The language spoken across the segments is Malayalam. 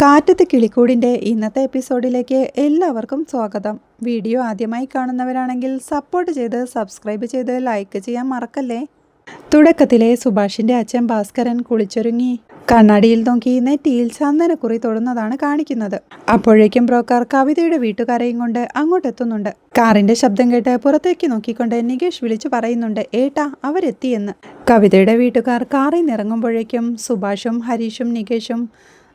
കാറ്റത്ത് കിളിക്കൂടിന്റെ ഇന്നത്തെ എപ്പിസോഡിലേക്ക് എല്ലാവർക്കും സ്വാഗതം. വീഡിയോ ആദ്യമായി കാണുന്നവരാണെങ്കിൽ സപ്പോർട്ട് ചെയ്ത് സബ്സ്ക്രൈബ് ചെയ്ത് ലൈക്ക് ചെയ്യാൻ മറക്കല്ലേ? തുടക്കത്തിലെ സുഭാഷിന്റെ അച്ഛൻ ഭാസ്കരൻ കുളിച്ചൊരുങ്ങി. കണ്ണാടിയിൽ നോക്കി നെറ്റിയിൽ ചന്ദനക്കുറി തൊടുന്നതാണ് കാണിക്കുന്നത്. അപ്പോഴേക്കും ബ്രോക്കർ കവിതയുടെ വീട്ടുകാരെയും കൊണ്ട് അങ്ങോട്ടെത്തുന്നുണ്ട്. കാറിന്റെ ശബ്ദം കേട്ട് പുറത്തേക്ക് നോക്കിക്കൊണ്ട് നികേഷ് വിളിച്ചു പറയുന്നുണ്ട് ഏട്ടാ അവരെത്തിയെന്ന്. കവിതയുടെ വീട്ടുകാർ കാറിൽ നിറങ്ങുമ്പോഴേക്കും സുഭാഷും ഹരീഷും നികേഷും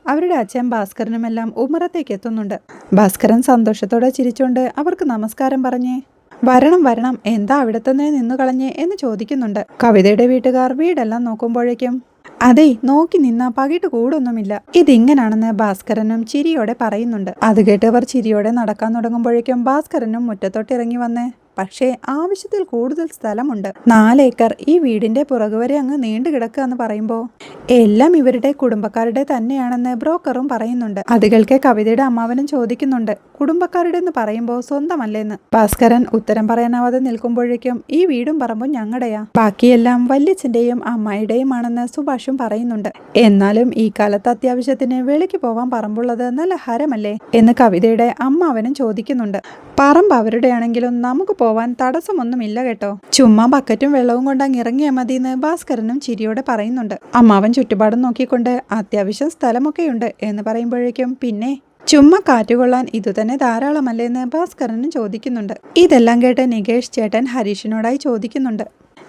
അവരുടെ അച്ഛൻ ഭാസ്കരനുമെല്ലാം ഉമ്മറത്തേക്ക് എത്തുന്നുണ്ട്. ഭാസ്കരൻ സന്തോഷത്തോടെ ചിരിച്ചുകൊണ്ട് അവർക്ക് നമസ്കാരം പറഞ്ഞേ വരണം വരണം എന്താ അവിടെ തന്നെ നിന്നു കളഞ്ഞേ? എന്ന് ചോദിക്കുന്നുണ്ട്. കവിതയുടെ വീട്ടുകാർ വീടെല്ലാം നോക്കുമ്പോഴേക്കും അതെ നോക്കി നിന്ന പകിട്ട് കൂടൊന്നുമില്ല ഇതിങ്ങനാണെന്ന് ഭാസ്കരനും ചിരിയോടെ പറയുന്നുണ്ട്. അത് കേട്ടവർ ചിരിയോടെ നടക്കാൻ തുടങ്ങുമ്പോഴേക്കും ഭാസ്കരനും മുറ്റത്തോട്ടിറങ്ങി വന്ന് പക്ഷേ ആവശ്യത്തിൽ കൂടുതൽ സ്ഥലമുണ്ട്. നാലേക്കർ ഈ വീടിന്റെ പുറകുവരെ അങ്ങ് നീണ്ടു കിടക്കുക എന്ന് പറയുമ്പോൾ എല്ലാം ഇവരുടെ കുടുംബക്കാരുടെ തന്നെയാണെന്ന് ബ്രോക്കറും പറയുന്നുണ്ട്. അത് കേൾക്കെ കവിതയുടെ അമ്മാവനും ചോദിക്കുന്നുണ്ട്. കുടുംബക്കാരുടെ എന്ന് പറയുമ്പോൾ സ്വന്തമല്ലേന്ന്. ഭാസ്കരൻ ഉത്തരം പറയാനാവാതെ നിൽക്കുമ്പോഴേക്കും ഈ വീടും പറമ്പും ഞങ്ങളുടെയാ. ബാക്കിയെല്ലാം വല്യച്ഛന്റെയും അമ്മായിയുടെയും ആണെന്ന് സുഭാഷും പറയുന്നുണ്ട്. എന്നാലും ഈ കാലത്ത് അത്യാവശ്യത്തിന് വെളിക്ക് പോവാൻ പറമ്പുള്ളത് നല്ല ഹരമല്ലേ എന്ന് കവിതയുടെ അമ്മാവനും ചോദിക്കുന്നുണ്ട്. പറമ്പ് അവരുടെയാണെങ്കിലും നമുക്ക് പോവാൻ തടസ്സമൊന്നുമില്ല കേട്ടോ. ചുമ്മാ ബക്കറ്റും വെള്ളവും കൊണ്ട് അങ്ങ് ഇറങ്ങിയാൽ മതിയെന്ന് ഭാസ്കരനും ചിരിയോടെ പറയുന്നുണ്ട്. അമ്മാവൻ ചുറ്റുപാടും നോക്കിക്കൊണ്ട് അത്യാവശ്യം സ്ഥലമൊക്കെയുണ്ട് എന്ന് പറയുമ്പോഴേക്കും പിന്നെ ചുമ്മാ കാറ്റുകൊള്ളാൻ ഇതുതന്നെ ധാരാളമല്ലേ എന്ന് ഭാസ്കരനും ചോദിക്കുന്നുണ്ട്. ഇതെല്ലാം കേട്ട് നികേഷ് ചേട്ടൻ ഹരീഷിനോടായി ചോദിക്കുന്നുണ്ട്.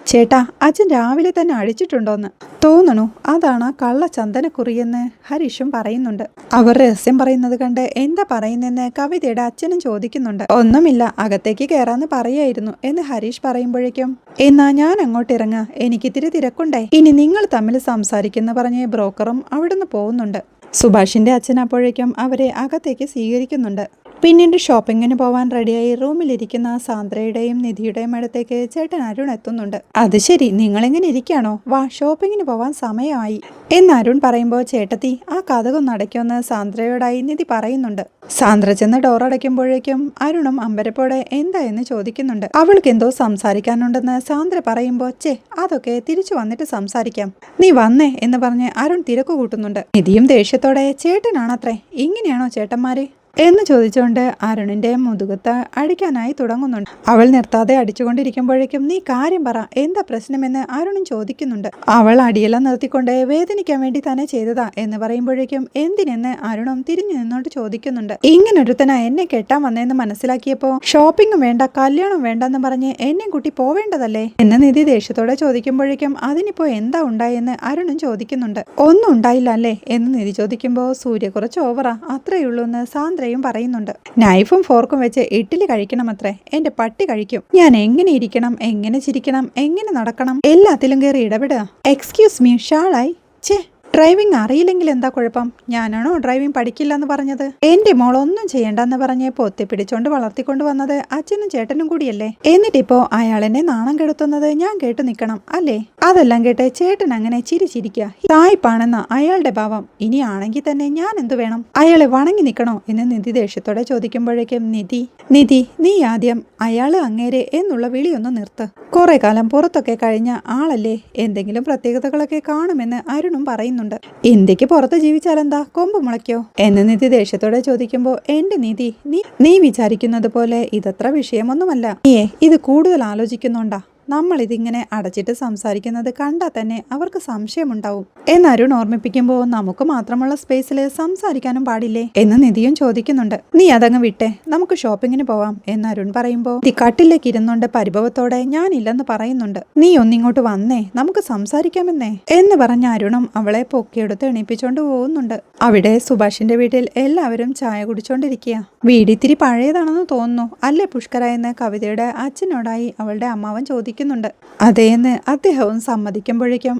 ചേട്ടാ അച്ഛൻ രാവിലെ തന്നെ അഴിച്ചിട്ടുണ്ടോന്ന്? തോന്നണു അതാണ് ആ കള്ള ചന്ദനക്കുറിയെന്ന് ഹരീഷും പറയുന്നുണ്ട്. അവർ രഹസ്യം പറയുന്നത് കണ്ട് എന്താ പറയുന്നെന്ന് കവിതയുടെ അച്ഛനും ചോദിക്കുന്നുണ്ട്. ഒന്നുമില്ല അകത്തേക്ക് കയറാന്ന് പറയായിരുന്നു എന്ന് ഹരീഷ് പറയുമ്പോഴേക്കും എന്നാ ഞാൻ അങ്ങോട്ട് ഇറങ്ങാ എനിക്കിത്തിരി തിരക്കുണ്ടേ. ഇനി നിങ്ങൾ തമ്മിൽ സംസാരിക്കുന്ന പറഞ്ഞ് ബ്രോക്കറും അവിടുന്ന് പോകുന്നുണ്ട്. സുഭാഷിന്റെ അച്ഛൻ അപ്പോഴേക്കും അവരെ അകത്തേക്ക് സ്വീകരിക്കുന്നുണ്ട്. പിന്നീട് ഷോപ്പിങ്ങിന് പോവാൻ റെഡിയായി. റൂമിലിരിക്കുന്ന സാന്ദ്രയുടെയും നിധിയുടെയും അടുത്തേക്ക് ചേട്ടൻ അരുൺ എത്തുന്നുണ്ട്. അത് ശരി നിങ്ങളെങ്ങനെ ഇരിക്കുകയാണോ? വാ ഷോപ്പിങ്ങിന് പോവാൻ സമയമായി. എന്ന് അരുൺ പറയുമ്പോൾ ചേട്ടത്തി ആ കഥകൊന്ന് അടയ്ക്കുമെന്ന് സാന്ദ്രയോടായി നിധി പറയുന്നുണ്ട്. സാന്ദ്ര ചെന്ന് ഡോറടയ്ക്കുമ്പോഴേക്കും അരുണും അമ്പരപ്പോടെ എന്താ എന്ന് ചോദിക്കുന്നുണ്ട്. അവൾക്ക് എന്തോ സംസാരിക്കാനുണ്ടെന്ന് സാന്ദ്ര പറയുമ്പോൾ ചേ അതൊക്കെ തിരിച്ചു വന്നിട്ട് സംസാരിക്കാം. നീ വന്നേ എന്ന് പറഞ്ഞ് അരുൺ തിരക്കു കൂട്ടുന്നുണ്ട് നിധിയും ദേഷ്യത്തോടെ ചേട്ടനാണത്രേ ഇങ്ങനെയാണോ ചേട്ടന്മാര്? എന്ന് ചോദിച്ചുകൊണ്ട് അരുണിന്റെ മുതുകത്ത് അടിക്കാനായി തുടങ്ങുന്നുണ്ട്. അവൾ നിർത്താതെ അടിച്ചുകൊണ്ടിരിക്കുമ്പോഴേക്കും നീ കാര്യം പറ എന്താ പ്രശ്നമെന്ന് അരുണും ചോദിക്കുന്നുണ്ട്. അവൾ അടിയെല്ലാം നിർത്തിക്കൊണ്ട് വേദനിക്കാൻ വേണ്ടി തന്നെ ചെയ്തതാ എന്ന് പറയുമ്പോഴേക്കും എന്തിനെന്ന് അരുണും തിരിഞ്ഞു നിന്നോട്ട് ചോദിക്കുന്നുണ്ട്. ഇങ്ങനൊരുത്തനാ എന്നെ കെട്ടാൻ വന്നതെന്ന് മനസ്സിലാക്കിയപ്പോ ഷോപ്പിംഗും വേണ്ട കല്യാണം വേണ്ടെന്ന് പറഞ്ഞ് എന്നെ കുട്ടി പോവേണ്ടതല്ലേ? എന്ന് നിധി ദേഷ്യത്തോടെ ചോദിക്കുമ്പോഴേക്കും അതിനിപ്പോ എന്താ ഉണ്ടായെന്ന് അരുണും ചോദിക്കുന്നുണ്ട്. ഒന്നും ഉണ്ടായില്ല അല്ലേ എന്ന് നിധി ചോദിക്കുമ്പോ സൂര്യ കുറച്ച് ഓവറാ അത്രയുള്ളൂ എന്ന് സാന്ദ്രയും പറയുന്നുണ്ട്. നൈഫും ഫോർക്കും വെച്ച് ഇഡ്ഡലി കഴിക്കണമത്രേ. എന്റെ പട്ടി കഴിക്കും. ഞാൻ എങ്ങനെ ഇരിക്കണം? എങ്ങനെ ചിരിക്കണം? എങ്ങനെ നടക്കണം? എല്ലാത്തിലും കയറി ഇടപെടുക. എക്സ്ക്യൂസ് മീ ഷാളായി. ഛേ. ഡ്രൈവിംഗ് അറിയില്ലെങ്കിൽ എന്താ കുഴപ്പം? ഞാനാണോ ഡ്രൈവിംഗ് പഠിക്കില്ല എന്ന് പറഞ്ഞത്? എന്റെ മോൾ ഒന്നും ചെയ്യണ്ടെന്ന് പറഞ്ഞ് പൊത്തി പിടിച്ചോണ്ട് വളർത്തിക്കൊണ്ട് വന്നത് അച്ഛനും ചേട്ടനും കൂടിയല്ലേ? എന്നിട്ടിപ്പോ അയാൾ എന്നെ നാണം കെടുത്തുന്നത് ഞാൻ കേട്ടു നിക്കണം അല്ലേ? അതെല്ലാം കേട്ട് ചേട്ടൻ അങ്ങനെ ചിരി ചിരിക്കുക തായ്പാണെന്ന അയാളുടെ ഭാവം ഇനി ആണെങ്കിൽ തന്നെ ഞാൻ എന്തു വേണം? അയാളെ വണങ്ങി നിൽക്കണോ എന്ന് നിധി ദേഷ്യത്തോടെ ചോദിക്കുമ്പോഴേക്കും നിധി നിധി നീ ആദ്യം അയാൾ അങ്ങേരെ എന്നുള്ള വിളിയൊന്ന് നിർത്ത്. കുറെ കാലം പുറത്തൊക്കെ കഴിഞ്ഞ ആളല്ലേ? എന്തെങ്കിലും പ്രത്യേകതകളൊക്കെ കാണുമെന്ന് അരുണും പറയുന്നുണ്ട്. ഇന്ത്യയ്ക്ക് പുറത്ത് ജീവിച്ചാലെന്താ? കൊമ്പ് മുളയ്ക്കോ? എന്ന് നിധി ദേഷ്യത്തോടെ ചോദിക്കുമ്പോൾ എന്റെ നിധി നീ നീ വിചാരിക്കുന്നത് പോലെ ഇതത്ര വിഷയമൊന്നുമല്ല. നീയേ ഇത് കൂടുതൽ ആലോചിക്കുന്നുണ്ടാ? നമ്മൾ ഇതിങ്ങനെ അടച്ചിട്ട് സംസാരിക്കുന്നത് കണ്ടാൽ തന്നെ അവർക്ക് സംശയമുണ്ടാവും. എന്ന് അരുൺ ഓർമ്മിപ്പിക്കുമ്പോൾ നമുക്ക് മാത്രമുള്ള സ്പേസിൽ സംസാരിക്കാനും പാടില്ലേ എന്ന് നിധിയും ചോദിക്കുന്നുണ്ട്. നീ അതങ്ങ് വിട്ടെ നമുക്ക് ഷോപ്പിങ്ങിന് പോവാം എന്ന് അരുൺ പറയുമ്പോൾ നീ കട്ടിലേക്ക് ഇരുന്നുകൊണ്ട് പരിഭവത്തോടെ ഞാനില്ലെന്ന് പറയുന്നുണ്ട്. നീ ഒന്നിങ്ങോട്ട് വന്നേ നമുക്ക് സംസാരിക്കാമെന്നേ എന്ന് പറഞ്ഞ അരുണും അവളെ പൊക്കിയെടുത്ത് എണീപ്പിച്ചോണ്ട് പോകുന്നുണ്ട്. അവിടെ സുഭാഷിന്റെ വീട്ടിൽ എല്ലാവരും ചായ കുടിച്ചോണ്ടിരിക്കുക വീടിത്തിരി പഴയതാണെന്ന് തോന്നുന്നു. അല്ലേ പുഷ്കര എന്ന് കവിതയുടെ അച്ഛനോടായി അവളുടെ അമ്മാവൻ ചോദിക്കുന്നുണ്ട് അതേന്ന് അദ്ദേഹവും സമ്മതിക്കുമ്പോഴേക്കും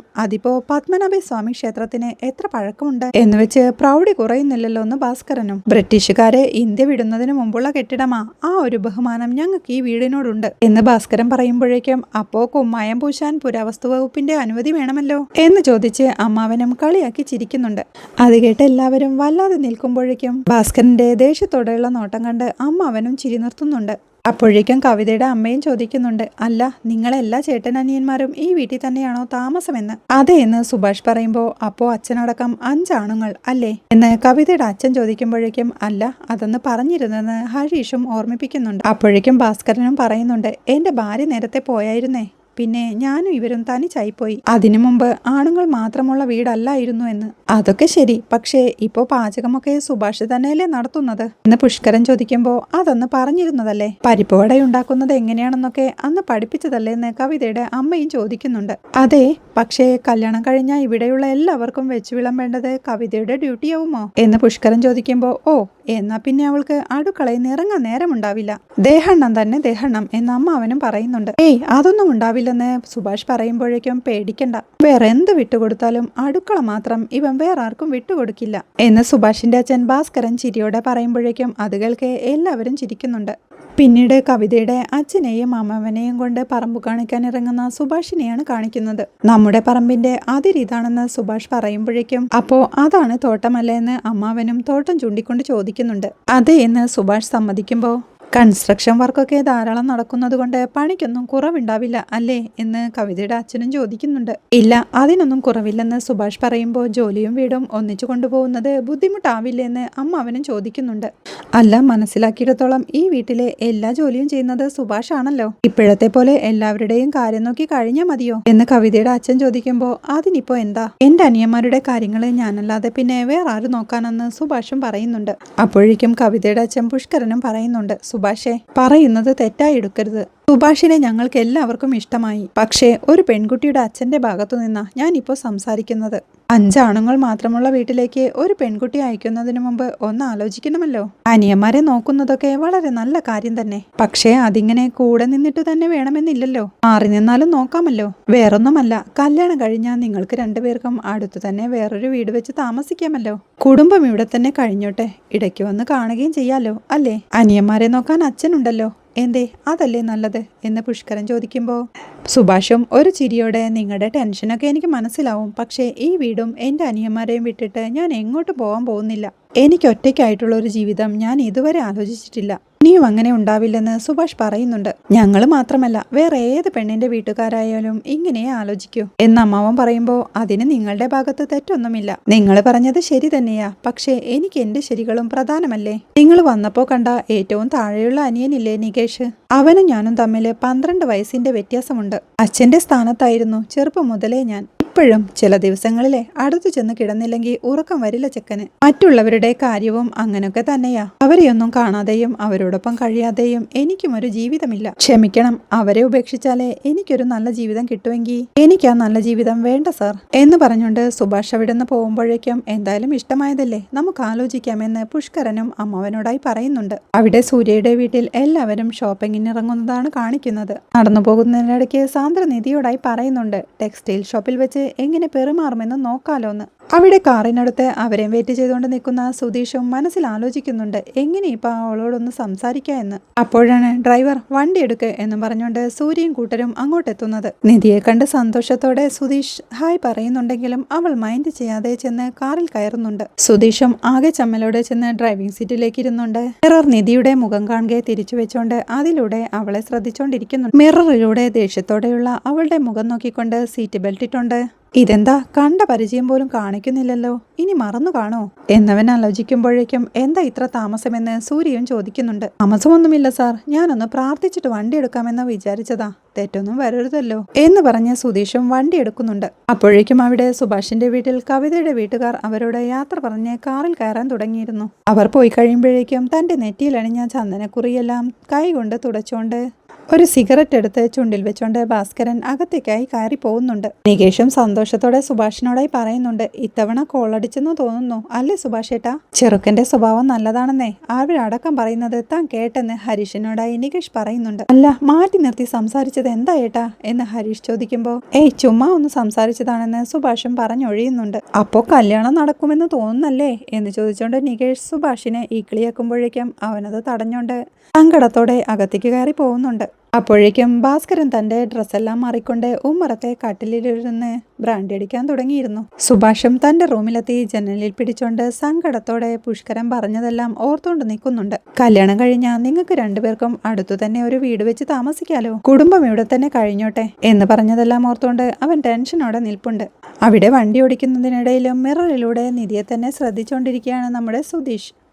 പത്മനാഭ സ്വാമി ക്ഷേത്രത്തിന് എത്ര പഴക്കമുണ്ട്? എന്ന് വെച്ച് പ്രൗഢി കുറയുന്നില്ലല്ലോ എന്ന് ഭാസ്കരനും. ബ്രിട്ടീഷുകാരെ ഇന്ത്യ വിടുന്നതിന് മുമ്പുള്ള കെട്ടിടമാ. ആ ഒരു ബഹുമാനം ഞങ്ങൾക്ക് ഈ വീടിനോടുണ്ട് എന്ന് ഭാസ്കരൻ പറയുമ്പോഴേക്കും അപ്പോ കുമ്മായം പൂശാൻ പുരാവസ്തു വകുപ്പിന്റെ അനുമതി വേണമല്ലോ? എന്ന് ചോദിച്ച് അമ്മാവനും കളിയാക്കി ചിരിക്കുന്നുണ്ട്. അത് കേട്ട് എല്ലാവരും വല്ലാതെ നിൽക്കുമ്പോഴേക്കും ഭാസ്കരന്റെ ദേഷ്യത്തോടെയുള്ള നോട്ടം കണ്ട് അമ്മാവനും ചിരി നിർത്തുന്നുണ്ട്. അപ്പോഴേക്കും കവിതയുടെ അമ്മയും ചോദിക്കുന്നുണ്ട് അല്ല നിങ്ങളെല്ലാ ചേട്ടനനിയന്മാരും ഈ വീട്ടിൽ തന്നെയാണോ താമസമെന്ന്? എന്ന് സുഭാഷ് പറയുമ്പോൾ അപ്പോ അച്ഛനടക്കം അഞ്ചാണുങ്ങൾ അല്ലേ? എന്ന് കവിതയുടെ അച്ഛൻ ചോദിക്കുമ്പോഴേക്കും അല്ല അതൊന്ന് പറഞ്ഞിരുന്നെന്ന് ഹരീഷും ഓർമ്മിപ്പിക്കുന്നുണ്ട്. അപ്പോഴേക്കും ഭാസ്കരനും പറയുന്നുണ്ട് എന്റെ ഭാര്യ നേരത്തെ പോയായിരുന്നേ പിന്നെ ഞാനും ഇവരും തനിച്ചായിപ്പോയി. അതിനു മുമ്പ് ആണുങ്ങൾ മാത്രമുള്ള വീടല്ലായിരുന്നു എന്ന്. അതൊക്കെ ശരി. പക്ഷേ ഇപ്പോ പാചകമൊക്കെ സുഭാഷ് തന്നെയല്ലേ നടത്തുന്നത്? എന്ന് പുഷ്കരൻ ചോദിക്കുമ്പോ അതൊന്ന് പറഞ്ഞിരുന്നതല്ലേ? പരിപ്പുവട ഉണ്ടാക്കുന്നത് എങ്ങനെയാണെന്നൊക്കെ അന്ന് പഠിപ്പിച്ചതല്ലേ എന്ന് കവിതയുടെ അമ്മയും ചോദിക്കുന്നുണ്ട്. അതെ പക്ഷേ കല്യാണം കഴിഞ്ഞാൽ ഇവിടെയുള്ള എല്ലാവർക്കും വെച്ചു വിളമ്പേണ്ടത് കവിതയുടെ ഡ്യൂട്ടിയാവുമോ? എന്ന് പുഷ്കരൻ ചോദിക്കുമ്പോ ഓ എന്നാ പിന്നെ അവൾക്ക് അടുക്കളയിൽ നിന്ന് ഇറങ്ങാൻ നേരമുണ്ടാവില്ല ദേഹണ്ണം തന്നെ ദേഹണ്ണം എന്ന് അമ്മ അവനും പറയുന്നുണ്ട്. ഏയ് അതൊന്നും ഉണ്ടാവില്ലെന്ന് സുഭാഷ് പറയുമ്പോഴേക്കും പേടിക്കണ്ട. വേറെ എന്ത് വിട്ടുകൊടുത്താലും അടുക്കള മാത്രം ഇവൻ വേറെ ആർക്കും വിട്ടുകൊടുക്കില്ല എന്ന് സുഭാഷിന്റെ അച്ഛൻ ഭാസ്കരൻ ചിരിയോടെ പറയുമ്പോഴേക്കും അത് കേൾക്കെ എല്ലാവരും ചിരിക്കുന്നുണ്ട്. പിന്നീട് കവിതയുടെ അച്ഛനെയും അമ്മവനെയും കൊണ്ട് പറമ്പ് കാണിക്കാൻ ഇറങ്ങുന്ന സുഭാഷിനെയാണ് കാണിക്കുന്നത്. നമ്മുടെ പറമ്പിന്റെ അതിരിതാണെന്ന് സുഭാഷ് പറയുമ്പോഴേക്കും അപ്പോ അതാണ് തോട്ടമല്ലേ എന്ന് അമ്മാവനും തോട്ടം ചൂണ്ടിക്കൊണ്ട് ചോദിക്കുന്നുണ്ട്. അതെ എന്ന് സുഭാഷ് സമ്മതിക്കുമ്പോ കൺസ്ട്രക്ഷൻ വർക്കൊക്കെ ധാരാളം നടക്കുന്നത് കൊണ്ട് പണിക്കൊന്നും കുറവുണ്ടാവില്ല അല്ലേ എന്ന് കവിതയുടെ അച്ഛനും ചോദിക്കുന്നുണ്ട്. ഇല്ല അതിനൊന്നും കുറവില്ലെന്ന് സുഭാഷ് പറയുമ്പോൾ ജോലിയും വീടും ഒന്നിച്ചു കൊണ്ടുപോകുന്നത് ബുദ്ധിമുട്ടാവില്ലെന്ന് അമ്മ അവനും ചോദിക്കുന്നുണ്ട്. അല്ല മനസ്സിലാക്കിയിടത്തോളം ഈ വീട്ടിലെ എല്ലാ ജോലിയും ചെയ്യുന്നത് സുഭാഷ് ആണല്ലോ. ഇപ്പോഴത്തെ പോലെ എല്ലാവരുടെയും കാര്യം നോക്കി കഴിഞ്ഞാൽ മതിയോ എന്ന് കവിതയുടെ അച്ഛൻ ചോദിക്കുമ്പോൾ അതിനിപ്പോ എന്താ? എന്റെ അനിയന്മാരുടെ കാര്യങ്ങൾ ഞാനല്ലാതെ പിന്നെ വേറെ ആര് നോക്കാനെന്ന് സുഭാഷും പറയുന്നുണ്ട്. അപ്പോഴേക്കും കവിതയുടെ അച്ഛൻ പുഷ്കരനും പറയുന്നുണ്ട് സുഭാഷേ പറയുന്നത് തെറ്റായി എടുക്കരുത്. സുഭാഷിനെ ഞങ്ങൾക്ക് എല്ലാവർക്കും ഇഷ്ടമായി. പക്ഷേ ഒരു പെൺകുട്ടിയുടെ അച്ഛന്റെ ഭാഗത്തു നിന്നാ ഞാനിപ്പോൾ സംസാരിക്കുന്നത്. അഞ്ചാണുങ്ങൾ മാത്രമുള്ള വീട്ടിലേക്ക് ഒരു പെൺകുട്ടി അയക്കുന്നതിന് മുമ്പ് ഒന്ന് ആലോചിക്കണമല്ലോ. അനിയന്മാരെ നോക്കുന്നതൊക്കെ വളരെ നല്ല കാര്യം തന്നെ. പക്ഷേ അതിങ്ങനെ കൂടെ നിന്നിട്ട് തന്നെ വേണമെന്നില്ലല്ലോ. മാറി നിന്നാലും നോക്കാമല്ലോ. വേറൊന്നുമല്ല കല്യാണം കഴിഞ്ഞാൽ നിങ്ങൾക്ക് രണ്ടുപേർക്കും അടുത്തു തന്നെ വേറൊരു വീട് വെച്ച് താമസിക്കാമല്ലോ. കുടുംബം ഇവിടെ തന്നെ കഴിഞ്ഞോട്ടെ. ഇടയ്ക്ക് വന്ന് കാണുകയും ചെയ്യാലോ അല്ലേ? അനിയന്മാരെ നോക്കാൻ അച്ഛനുണ്ടല്ലോ. എന്തേ അതല്ലേ നല്ലത്? എന്ന് പുഷ്കരൻ ചോദിക്കുമ്പോൾ സുഭാഷും ഒരു ചിരിയോടെ നിങ്ങളുടെ ടെൻഷനൊക്കെ എനിക്ക് മനസ്സിലാവും. പക്ഷേ ഈ വീടും എന്റെ അനിയന്മാരെയും വിട്ടിട്ട് ഞാൻ എങ്ങോട്ട് പോകാൻ പോകുന്നില്ല. എനിക്ക് ഒറ്റയ്ക്കായിട്ടുള്ള ഒരു ജീവിതം ഞാൻ ഇതുവരെ ആലോചിച്ചിട്ടില്ല. ഇനിയും അങ്ങനെ ഉണ്ടാവില്ലെന്ന് സുഭാഷ് പറയുന്നുണ്ട്. ഞങ്ങൾ മാത്രമല്ല വേറെ ഏത് പെണ്ണിന്റെ വീട്ടുകാരായാലും ഇങ്ങനെ ആലോചിക്കൂ. എന്ന് അമ്മാവൻ പറയുമ്പോൾ അതിന് നിങ്ങളുടെ ഭാഗത്ത് തെറ്റൊന്നുമില്ല. നിങ്ങൾ പറഞ്ഞത് ശരി തന്നെയാ. പക്ഷേ എനിക്ക് എന്റെ ശരികളും പ്രധാനമല്ലേ? നിങ്ങൾ വന്നപ്പോൾ കണ്ട ഏറ്റവും താഴെയുള്ള അനിയനില്ലേ നികേഷ്? അവനും ഞാനും തമ്മിൽ പന്ത്രണ്ട് വയസ്സിന്റെ വ്യത്യാസമുണ്ട്. അച്ഛന്റെ സ്ഥാനത്തായിരുന്നു ചെറുപ്പം മുതലേ ഞാൻ. ഇപ്പോഴും ചില ദിവസങ്ങളിലെ അടുത്തു ചെന്ന് കിടന്നില്ലെങ്കിൽ ഉറക്കം വരില്ല ചെക്കന്. മറ്റുള്ളവരുടെ കാര്യവും അങ്ങനെയൊക്കെ തന്നെയാ. അവരെയൊന്നും കാണാതെയും അവരോടൊപ്പം കഴിയാതെയും എനിക്കും ഒരു ജീവിതമില്ല. ക്ഷമിക്കണം അവരെ ഉപേക്ഷിച്ചാലേ എനിക്കൊരു നല്ല ജീവിതം കിട്ടുമെങ്കിൽ എനിക്ക് ആ നല്ല ജീവിതം വേണ്ട സാർ. എന്ന് പറഞ്ഞുകൊണ്ട് സുഭാഷ് അവിടെ നിന്ന് പോകുമ്പോഴേക്കും എന്തായാലും ഇഷ്ടമായതല്ലേ? നമുക്ക് ആലോചിക്കാമെന്ന് പുഷ്കരനും അമ്മവനോടായി പറയുന്നുണ്ട്. അവിടെ സൂര്യയുടെ വീട്ടിൽ എല്ലാവരും ഷോപ്പിങ്ങിന് ഇറങ്ങുന്നതാണ് കാണിക്കുന്നത്. നടന്നു പോകുന്നതിനിടയ്ക്ക് സാന്ദ്ര നിധിയോടായി പറയുന്നുണ്ട്. ടെക്സ്റ്റൈൽ ഷോപ്പിൽ വെച്ച് എങ്ങനെ പെരുമാറുമെന്ന് നോക്കാലോന്ന്. അവിടെ കാറിനടുത്ത് അവരെ വെയിറ്റ് ചെയ്തുകൊണ്ട് നിൽക്കുന്ന സുധീഷും മനസ്സിൽ ആലോചിക്കുന്നുണ്ട് എങ്ങനെ ഇപ്പൊ അവളോടൊന്ന് സംസാരിക്കുക എന്ന്? അപ്പോഴാണ് ഡ്രൈവർ വണ്ടി എടുക്ക് എന്ന് പറഞ്ഞുകൊണ്ട് സൂര്യയും കൂട്ടരും അങ്ങോട്ടെത്തുന്നത്. നിധിയെ കണ്ട് സന്തോഷത്തോടെ സുധീഷ് ഹായ് പറയുന്നുണ്ടെങ്കിലും അവൾ മൈൻഡ് ചെയ്യാതെ ചെന്ന് കാറിൽ കയറുന്നുണ്ട്. സുധീഷും ആകെ ചമ്മലോടെ ചെന്ന് ഡ്രൈവിംഗ് സീറ്റിലേക്ക് ഇരുന്നുണ്ട്. മിറർ നിധിയുടെ മുഖം കാണുകയെ തിരിച്ചു വെച്ചുകൊണ്ട് അതിലൂടെ അവളെ ശ്രദ്ധിച്ചുകൊണ്ടിരിക്കുന്നുണ്ട് മിററിലൂടെ ദേഷ്യത്തോടെയുള്ള അവളുടെ മുഖം നോക്കിക്കൊണ്ട് സീറ്റ് ബെൽറ്റ് ഇട്ടുണ്ട് ഇതെന്താ? കണ്ട പരിചയം പോലും കാണിക്കുന്നില്ലല്ലോ. ഇനി മറന്നു കാണോ? എന്നവൻ ആലോചിക്കുമ്പോഴേക്കും എന്താ ഇത്ര താമസമെന്ന് സൂര്യൻ ചോദിക്കുന്നുണ്ട്. താമസമൊന്നുമില്ല സാർ. ഞാനൊന്ന് പ്രാർത്ഥിച്ചിട്ട് വണ്ടി എടുക്കാമെന്ന് വിചാരിച്ചതാ. തെറ്റൊന്നും വരരുതല്ലോ എന്ന് പറഞ്ഞ് സുധീഷും വണ്ടി എടുക്കുന്നുണ്ട്. അപ്പോഴേക്കും അവിടെ സുഭാഷിന്റെ വീട്ടിൽ കവിതയുടെ വീട്ടുകാർ അവരോട് യാത്ര പറഞ്ഞ് കാറിൽ കയറാൻ തുടങ്ങിയിരുന്നു. അവർ പോയി കഴിയുമ്പോഴേക്കും തന്റെ നെറ്റിയിൽ അണിഞ്ഞ ചന്ദനക്കുറിയെല്ലാം കൈകൊണ്ട് തുടച്ചുകൊണ്ട് ഒരു സിഗരറ്റ് എടുത്ത് ചുണ്ടിൽ വെച്ചുകൊണ്ട് ഭാസ്കരൻ അകത്തേക്കായി കയറി പോകുന്നുണ്ട്. നികേഷും സന്തോഷത്തോടെ സുഭാഷിനോടായി പറയുന്നുണ്ട് ഇത്തവണ കോളടിച്ചെന്ന് തോന്നുന്നു അല്ലേ സുഭാഷേട്ടാ? ചെറുക്കന്റെ സ്വഭാവം നല്ലതാണെന്നേ. ആവിടക്കം പറയുന്നത് താൻ കേട്ടെന്ന് ഹരീഷിനോടായി നികേഷ് പറയുന്നുണ്ട്. അല്ല മാറ്റി നിർത്തി സംസാരിച്ചത് എന്താ ഏട്ടാ? എന്ന് ഹരീഷ് ചോദിക്കുമ്പോൾ ഏയ് ചുമ്മാ ഒന്ന് സംസാരിച്ചതാണെന്ന് സുഭാഷും പറഞ്ഞൊഴിയുന്നുണ്ട്. അപ്പോ കല്യാണം നടക്കുമെന്ന് തോന്നുന്നല്ലേ? എന്ന് ചോദിച്ചുകൊണ്ട് നികേഷ് സുഭാഷിനെ ഈക്കിളിയാക്കുമ്പോഴേക്കും അവനത് തടഞ്ഞുകൊണ്ട് സങ്കടത്തോടെ അകത്തേക്ക് കയറി പോകുന്നുണ്ട്. അപ്പോഴേക്കും ഭാസ്കരൻ തന്റെ ഡ്രസ്സെല്ലാം മാറിക്കൊണ്ട് ഉമ്മറത്തെ കട്ടിലിരുന്ന് ബ്രാൻഡി അടിക്കാൻ തുടങ്ങിയിരുന്നു. സുഭാഷും തന്റെ റൂമിലെത്തി ജനലിൽ പിടിച്ചോണ്ട് സങ്കടത്തോടെ പുഷ്കരം പറഞ്ഞതെല്ലാം ഓർത്തുകൊണ്ട് നിൽക്കുന്നുണ്ട്. കല്യാണം കഴിഞ്ഞാൽ നിങ്ങൾക്ക് രണ്ടുപേർക്കും അടുത്തു തന്നെ ഒരു വീട് വെച്ച് താമസിക്കാലോ? കുടുംബം ഇവിടെ തന്നെ കഴിഞ്ഞോട്ടെ എന്ന് പറഞ്ഞതെല്ലാം ഓർത്തുകൊണ്ട് അവൻ ടെൻഷനോടെ നിൽപ്പുണ്ട്. അവിടെ വണ്ടി ഓടിക്കുന്നതിനിടയിലും മിററിലൂടെ നിധിയെ തന്നെ ശ്രദ്ധിച്ചുകൊണ്ടിരിക്കുകയാണ് നമ്മുടെ സുധീഷ്.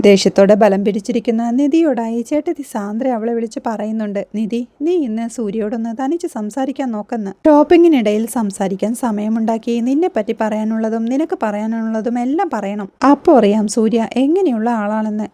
ദേഷ്യത്തോടെ ബലം പിടിച്ചിരിക്കുന്ന നിധിയോടായി ചേട്ടത്തി സാന്ദ്ര അവളെ വിളിച്ച് പറയുന്നുണ്ട് നിധി നീ ഇന്ന് സൂര്യയോടൊന്ന് തനിച്ച് സംസാരിക്കാൻ നോക്കെന്ന്. ഷോപ്പിങ്ങിനിടയിൽ സംസാരിക്കാൻ സമയമുണ്ടാക്കി നിന്നെ പറ്റി പറയാനുള്ളതും നിനക്ക് പറയാനുള്ളതും എല്ലാം പറയണം. അപ്പോൾ അറിയാം സൂര്യ എങ്ങനെയുള്ള ആളാണെന്ന്.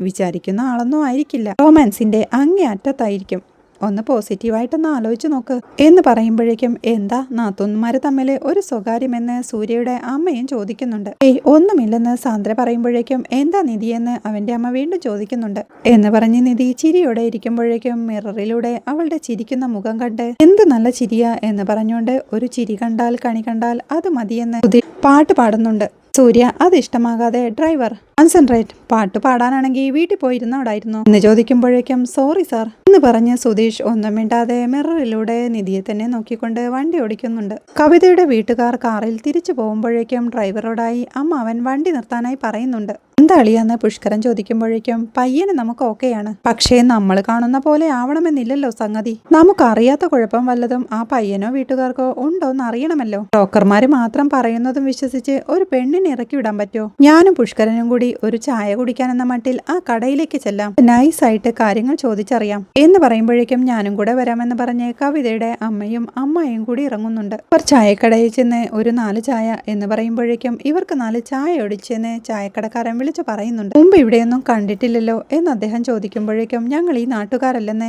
വിചാരിക്കുന്ന ആളൊന്നും ആയിരിക്കില്ല. റൊമാൻസിന്റെ അങ്ങേ അറ്റത്തായിരിക്കും. ഒന്ന് പോസിറ്റീവായിട്ടൊന്ന് ആലോചിച്ച് നോക്ക്. എന്ന് പറയുമ്പോഴേക്കും എന്താ നാത്തൂന്മാര് തമ്മിൽ ഒരു സ്വകാര്യമെന്ന് സൂര്യയുടെ അമ്മയും ചോദിക്കുന്നുണ്ട്. ഏയ് ഒന്നുമില്ലെന്ന് സാന്ദ്ര പറയുമ്പോഴേക്കും എന്താ നിധിയെന്ന് അവന്റെ അമ്മ വീണ്ടും ചോദിക്കുന്നുണ്ട്. എന്ന് പറഞ്ഞ് നിധി ചിരിയോടെ ഇരിക്കുമ്പോഴേക്കും മിററിലൂടെ അവളുടെ ചിരിക്കുന്ന മുഖം കണ്ട് എന്ത് നല്ല ചിരിയാ എന്ന് പറഞ്ഞുകൊണ്ട് ഒരു ചിരി കണ്ടാൽ കണി കണ്ടാൽ അത് മതിയെന്ന് പാട്ട് പാടുന്നുണ്ട്. സൂര്യ അത് ഇഷ്ടമാകാതെ ഡ്രൈവർ കോൺസെൻട്രേറ്റ് പാട്ട് പാടാനാണെങ്കിൽ വീട്ടിൽ പോയിരുന്നോടായിരുന്നു. എന്ന് ചോദിക്കുമ്പോഴേക്കും സോറി സാർ എന്ന് പറഞ്ഞ് സുധീഷ് ഒന്നും മിണ്ടാതെ മിററിലൂടെ നിധിയെ തന്നെ നോക്കിക്കൊണ്ട് വണ്ടി ഓടിക്കുന്നുണ്ട്. കവിതയുടെ വീട്ടുകാർ കാറിൽ തിരിച്ചു പോകുമ്പോഴേക്കും ഡ്രൈവറോടായി അമ്മ അവൻ വണ്ടി നിർത്താനായി പറയുന്നുണ്ട്. എന്താ അളിയാന്ന് പുഷ്കരൻ ചോദിക്കുമ്പോഴേക്കും പയ്യന് നമുക്ക് ഓക്കെയാണ്. പക്ഷേ നമ്മൾ കാണുന്ന പോലെ ആവണമെന്നില്ലല്ലോ സംഗതി. നമുക്കറിയാത്ത കുഴപ്പം വല്ലതും ആ പയ്യനോ വീട്ടുകാർക്കോ ഉണ്ടോ എന്ന് അറിയണമല്ലോ. ബ്രോക്കർമാര് മാത്രം പറയുന്നതും വിശ്വസിച്ച് ഒരു പെണ്ണിനെ ഇറക്കി വിടാൻ പറ്റോ? ഞാനും പുഷ്കരനും കൂടി ഒരു ചായ കുടിക്കാനെന്ന മട്ടിൽ ആ കടയിലേക്ക് ചെല്ലാം. നൈസായിട്ട് കാര്യങ്ങൾ ചോദിച്ചറിയാം. എന്ന് പറയുമ്പോഴേക്കും ഞാനും കൂടെ വരാമെന്ന് പറഞ്ഞ് കവിതയുടെ അമ്മയും അമ്മായും കൂടി ഇറങ്ങുന്നുണ്ട്. അവർ ചായക്കടയിൽ ചെന്ന് ഒരു നാല് ചായ എന്ന് പറയുമ്പോഴേക്കും ഇവർക്ക് നാല് ചായ ഒടിച്ചെന്ന് ചായക്കടക്കാരൻ വിളിച്ചു പറയുന്നുണ്ട് മുമ്പ് ഇവിടെയൊന്നും കണ്ടിട്ടില്ലല്ലോ എന്ന് അദ്ദേഹം ചോദിക്കുമ്പോഴേക്കും ഞങ്ങൾ ഈ നാട്ടുകാരല്ലെന്ന്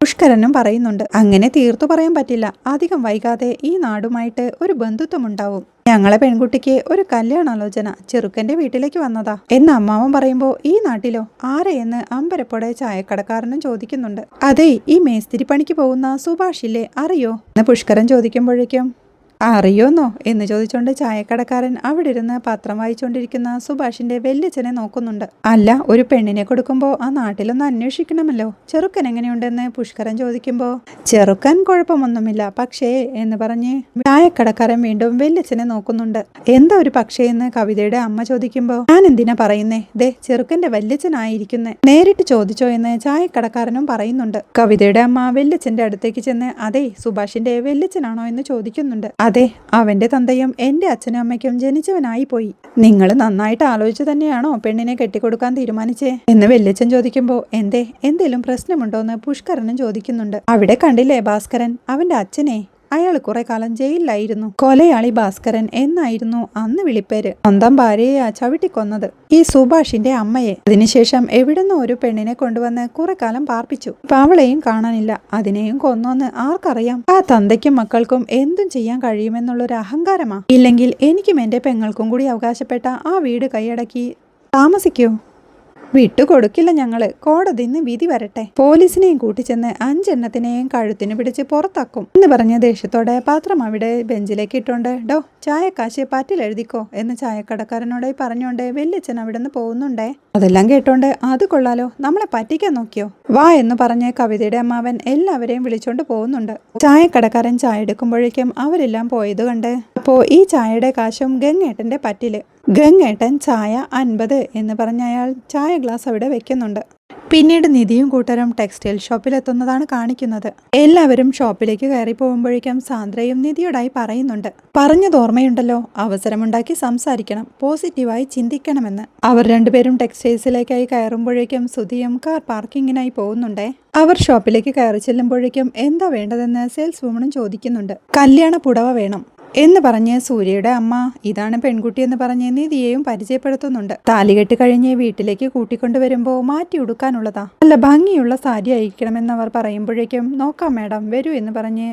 പുഷ്കരനും പറയുന്നുണ്ട്. അങ്ങനെ തീർത്തു പറയാൻ പറ്റില്ല. അധികം വൈകാതെ ഈ നാടുമായിട്ട് ഒരു ബന്ധുത്വമുണ്ടാവും. ഞങ്ങളെ പെൺകുട്ടിക്ക് ഒരു കല്യാണാലോചന ചെറുക്കന്റെ വീട്ടിലേക്ക് വന്നതാ. എന്ന് അമ്മാവൻ പറയുമ്പോൾ ഈ നാട്ടിലോ? ആരെയെന്ന് അമ്പരപ്പുടെ ചായക്കടക്കാരനും ചോദിക്കുന്നുണ്ട്. അതെ ഈ മേസ്തിരി പണിക്ക് പോകുന്ന സുഭാഷില്ലേ? അറിയോ? എന്ന് പുഷ്കരൻ ചോദിക്കുമ്പോഴേക്കും അറിയോന്നോ? എന്ന് ചോദിച്ചുകൊണ്ട് ചായക്കടക്കാരൻ അവിടെ ഇരുന്ന് പത്രം വായിച്ചുകൊണ്ടിരിക്കുന്ന സുഭാഷിന്റെ വല്യച്ഛനെ നോക്കുന്നുണ്ട്. അല്ല ഒരു പെണ്ണിനെ കൊടുക്കുമ്പോൾ ആ നാട്ടിലൊന്ന് അന്വേഷിക്കണമല്ലോ. ചെറുക്കൻ എങ്ങനെയുണ്ടെന്ന് പുഷ്കരൻ ചോദിക്കുമ്പോൾ ചെറുക്കൻ കുഴപ്പമൊന്നുമില്ല പക്ഷേ എന്ന് പറഞ്ഞ് ചായക്കടക്കാരൻ വീണ്ടും വല്യച്ഛനെ നോക്കുന്നുണ്ട്. എന്താ ഒരു പക്ഷേ? എന്ന് കവിതയുടെ അമ്മ ചോദിക്കുമ്പോൾ ഞാൻ എന്തിനാ പറയുന്നേ? ദേ ചെറുക്കന്റെ വല്യച്ഛനായിരിക്കുന്നേ. നേരിട്ട് ചോദിച്ചോ എന്ന് ചായക്കടക്കാരനും പറയുന്നുണ്ട്. കവിതയുടെ അമ്മ വല്യച്ഛന്റെ അടുത്തേക്ക് ചെന്ന് അതെ സുഭാഷിന്റെ വല്യച്ഛനാണോ? എന്ന് ചോദിക്കുന്നുണ്ട്. അതെ അവന്റെ തന്തയും എന്റെ അച്ഛനും അമ്മയ്ക്കും ജനിച്ചവനായി പോയി നിങ്ങൾ നന്നായിട്ട് ആലോചിച്ച് തന്നെയാണോ പെണ്ണിനെ കെട്ടിക്കൊടുക്കാൻ തീരുമാനിച്ചേ? എന്ന് വല്യച്ഛൻ ചോദിക്കുമ്പോൾ എന്തേ എന്തേലും പ്രശ്നമുണ്ടോന്ന് പുഷ്കരനും ചോദിക്കുന്നുണ്ട്. അവിടെ കണ്ടില്ലേ ഭാസ്കരൻ അവന്റെ അച്ഛനെ? അയാൾ കുറെ കാലം ജയിലിലായിരുന്നു. കൊലയാളി ഭാസ്കരൻ എന്നായിരുന്നു അന്ന് വിളിപ്പേര്. സ്വന്തം ഭാര്യയെ ചവിട്ടിക്കൊന്നത് ഈ സുഭാഷിന്റെ അമ്മയെ. അതിനുശേഷം എവിടുന്നോ ഒരു പെണ്ണിനെ കൊണ്ടുവന്ന് കുറെ കാലം പാർപ്പിച്ചു. പാവളെയും കാണാനില്ല. അതിനെയും കൊന്നോന്ന് ആർക്കറിയാം? ആ തന്തയ്ക്കും മക്കൾക്കും എന്തും ചെയ്യാൻ കഴിയുമെന്നുള്ളൊരു അഹങ്കാരമാ. ഇല്ലെങ്കിൽ എനിക്കും എന്റെ പെങ്ങൾക്കും കൂടി അവകാശപ്പെട്ട ആ വീട് കൈയടക്കി താമസിക്കൂ. വിട്ടുകൊടുക്കില്ല ഞങ്ങൾ. കോടതി ഇന്ന് വിധി വരട്ടെ. പോലീസിനെയും കൂട്ടിച്ചെന്ന് അഞ്ചെണ്ണത്തിനെയും കഴുത്തിന് പിടിച്ച് പുറത്താക്കും. എന്ന് പറഞ്ഞ ദേഷ്യത്തോടെ പാത്രം അവിടെ ബെഞ്ചിലേക്ക് ഇട്ടോണ്ട് ഡോ ചായക്കാശ് പാറ്റിലെഴുതിക്കോ എന്ന് ചായക്കടക്കാരനോട് പറഞ്ഞോണ്ട് വെല്ലിച്ചൻ അവിടെ നിന്ന് പോകുന്നുണ്ടേ. അതെല്ലാം കേട്ടോണ്ട് അത് കൊള്ളാലോ നമ്മളെ പറ്റിക്കാൻ നോക്കിയോ? വാ എന്ന് പറഞ്ഞ് കവിതയുടെ അമ്മാവൻ എല്ലാവരെയും വിളിച്ചോണ്ട് പോകുന്നുണ്ട്. ചായക്കടക്കാരൻ ചായ എടുക്കുമ്പോഴേക്കും അവരെല്ലാം പോയത് കണ്ട് അപ്പോ ഈ ചായയുടെ കാശും ഗംഗേട്ടന്റെ പറ്റിൽ. ഗംഗേട്ടൻ ചായ അൻപത് എന്ന് പറഞ്ഞ അയാൾ ചായ ഗ്ലാസ് അവിടെ വെക്കുന്നുണ്ട്. പിന്നീട് നിധിയും കൂട്ടരും ടെക്സ്റ്റൈൽ ഷോപ്പിലെത്തുന്നതാണ് കാണിക്കുന്നത്. എല്ലാവരും ഷോപ്പിലേക്ക് കയറി പോകുമ്പോഴേക്കും സാന്ദ്രയും നിധിയോടായി പറയുന്നുണ്ട്. പറഞ്ഞത് ഓർമ്മയുണ്ടല്ലോ. അവസരമുണ്ടാക്കി സംസാരിക്കണം. പോസിറ്റീവായി ചിന്തിക്കണമെന്ന്. അവർ രണ്ടുപേരും ടെക്സ്റ്റൈൽസിലേക്കായി കയറുമ്പോഴേക്കും സുധിയും കാർ പാർക്കിങ്ങിനായി പോകുന്നുണ്ടേ. അവർ ഷോപ്പിലേക്ക് കയറി ചെല്ലുമ്പോഴേക്കും എന്താ വേണ്ടതെന്ന് സെയിൽസ് വുമണും ചോദിക്കുന്നുണ്ട്. കല്യാണ പുടവ വേണം. എന്ന് പറഞ്ഞ് സൂര്യയുടെ അമ്മ ഇതാണ് പെൺകുട്ടി എന്ന് പറഞ്ഞ് നിധിയെയും പരിചയപ്പെടുത്തുന്നുണ്ട്. താലികെട്ട് കഴിഞ്ഞ് വീട്ടിലേക്ക് കൂട്ടിക്കൊണ്ടു വരുമ്പോൾ മാറ്റി ഉടുക്കാനുള്ളതാ. നല്ല ഭംഗിയുള്ള സാരി അയക്കണമെന്ന് അവർ പറയുമ്പോഴേക്കും നോക്കാം മാഡം വരൂ എന്ന് പറഞ്ഞ്